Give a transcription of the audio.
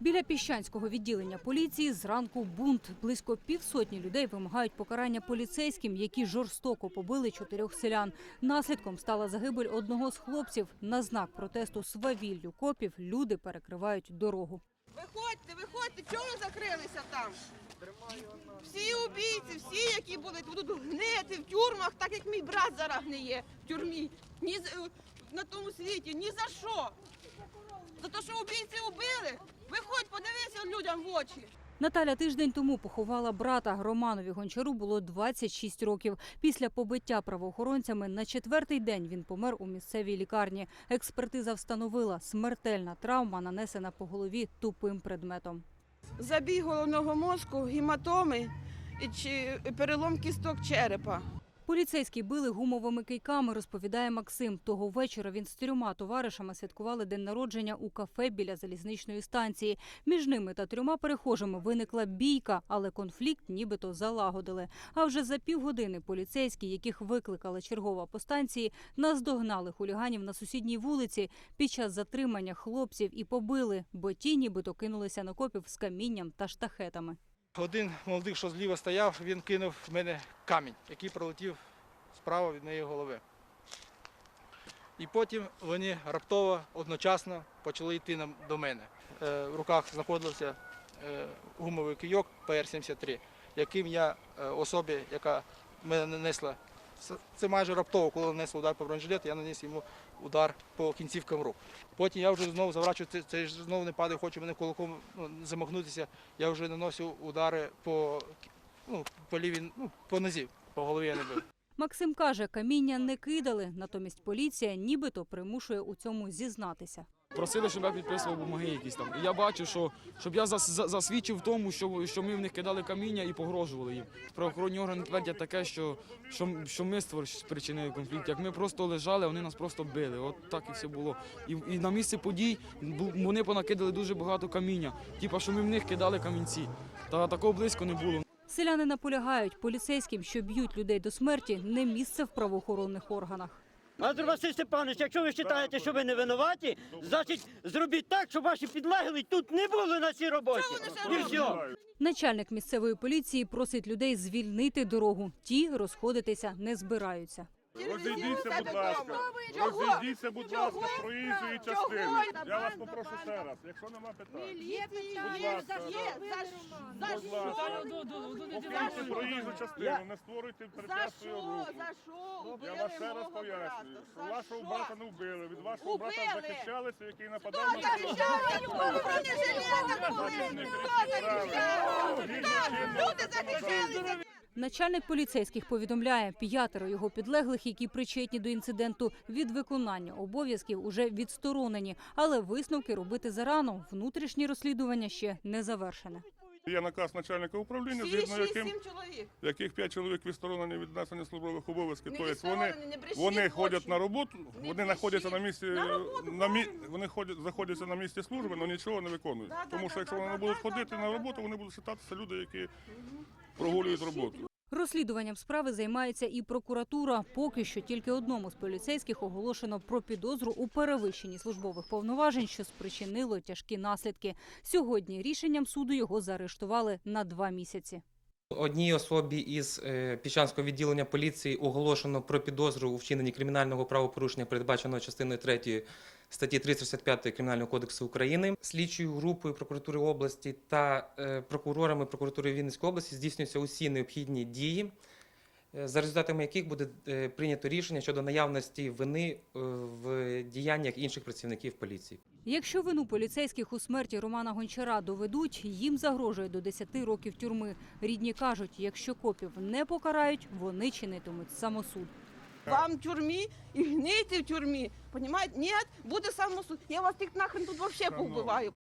Біля піщанського відділення поліції зранку бунт. Близько півсотні людей вимагають покарання поліцейським, які жорстоко побили чотирьох селян. Наслідком стала загибель одного з хлопців. На знак протесту свавіллю копів люди перекривають дорогу. Виходьте, виходьте, чого закрилися там? Всі убійці, всі, які були, будуть гнити в тюрмах, так як мій брат зараз гниє в тюрмі. Ні на тому світі, ні за що. За те, що убійці убили. Виходь, подивися людям в очі. Наталя тиждень тому поховала брата. Романові Гончару було 26 років. Після побиття правоохоронцями на четвертий день він помер у місцевій лікарні. Експертиза встановила смертельна травма, нанесена по голові тупим предметом. Забій головного мозку, гематоми і перелом кісток черепа. Поліцейські били гумовими кийками, розповідає Максим. Того вечора він з трьома товаришами святкували день народження у кафе біля залізничної станції. Між ними та трьома перехожими виникла бійка, але конфлікт нібито залагодили. А вже за півгодини поліцейські, яких викликала чергова по станції, наздогнали хуліганів на сусідній вулиці. Під час затримання хлопців і побили, бо ті нібито кинулися на копів з камінням та штахетами. Один молодик, що зліва стояв, він кинув в мене камінь, який пролетів справа від моєї голови. І потім вони раптово одночасно почали йти до мене. Е, В руках знаходився е, гумовий кийок ПР-73, яким я е, особі, яка мене нанесла, це- майже раптово, коли нанесла удар по бронежилету, я наніс йому удар по кінцівкам рук. Потім я вже знову заворачую, це, це ж знову не падає, хоче мене кулаком ну, замахнутися. Я вже наносив удари по, ну, по лівій, ну, по нозі, по голові я не бив. Максим каже, каміння не кидали, натомість поліція нібито примушує у цьому зізнатися. Просили, щоб я підписував бумаги якісь там. І я бачу, що щоб я за- засвідчив тому, що, що ми в них кидали каміння і погрожували їм. Правоохоронні органи твердять таке, що, що, що ми спричинили конфлікт. Як ми просто лежали, вони нас просто били. От так і все було. І, і на місці подій вони понакидали дуже багато каміння. Типа, що ми в них кидали камінці. Та такого близько не було. Селяни наполягають, поліцейським, що б'ють людей до смерті, не місце в правоохоронних органах. Андр Василь Степанович, якщо ви вважаєте, що ви не винуваті, значить зробіть так, щоб ваші підлеглі тут не були на цій роботі. І все. Начальник місцевої поліції просить людей звільнити дорогу. Ті розходитися не збираються. Розійдіться, будь ласка. Розійдіться, будь ласка, з проїжджої частини. Я вас попрошу ще раз, якщо нема питань. Будь ласка. За Будь ласка. Покиньте проїжджу частину, не створюйте За препятствия що? руху. За що? Я Убили вас ще раз мого пояснюю, що За вашого що? брата не вбили, від вашого брата Убили! захищалися, який нападав Хто на захищав? Хто бронежилетах були? Хто захищав? Хто? Люди захищалися. Начальник поліцейських повідомляє, п'ятеро його підлеглих, які причетні до інциденту, від виконання обов'язків уже відсторонені. Але висновки робити зарано. Внутрішнє розслідування ще не завершене. Є наказ начальника управління, згідно яким чоловік. яких п'ять чоловік відсторонені від несення службових обов'язків. Не Тобто вони, не брешіть вони ходять на роботу, Не вони знаходяться на місці, На роботу, на мі, вони ходять, знаходяться на місці служби, але нічого не виконують. Да, да, Тому да, що якщо да, вони да, будуть да, ходити да, на роботу, да. вони будуть вважатися люди, які прогулюють роботу. Розслідуванням справи займається і прокуратура. Поки що тільки одному з поліцейських оголошено про підозру у перевищенні службових повноважень, що спричинило тяжкі наслідки. Сьогодні рішенням суду його заарештували на два місяці. Одній особі із е, Піщанського відділення поліції оголошено про підозру у вчиненні кримінального правопорушення, передбаченого частиною 3 статті 365 Кримінального кодексу України. Слідчою групою прокуратури області та е, прокурорами прокуратури Вінницької області здійснюються усі необхідні дії, е, за результатами яких буде е, прийнято рішення щодо наявності вини в діяннях інших працівників поліції. Якщо вину поліцейських у смерті Романа Гончара доведуть, їм загрожує до 10 років тюрми. Рідні кажуть, якщо копів не покарають, вони чинитимуть самосуд. Вам в тюрмі і гнити в тюрмі. Понімаєте? Ні, буде самосуд. Я вас тих нахрен тут взагалі повбиваю.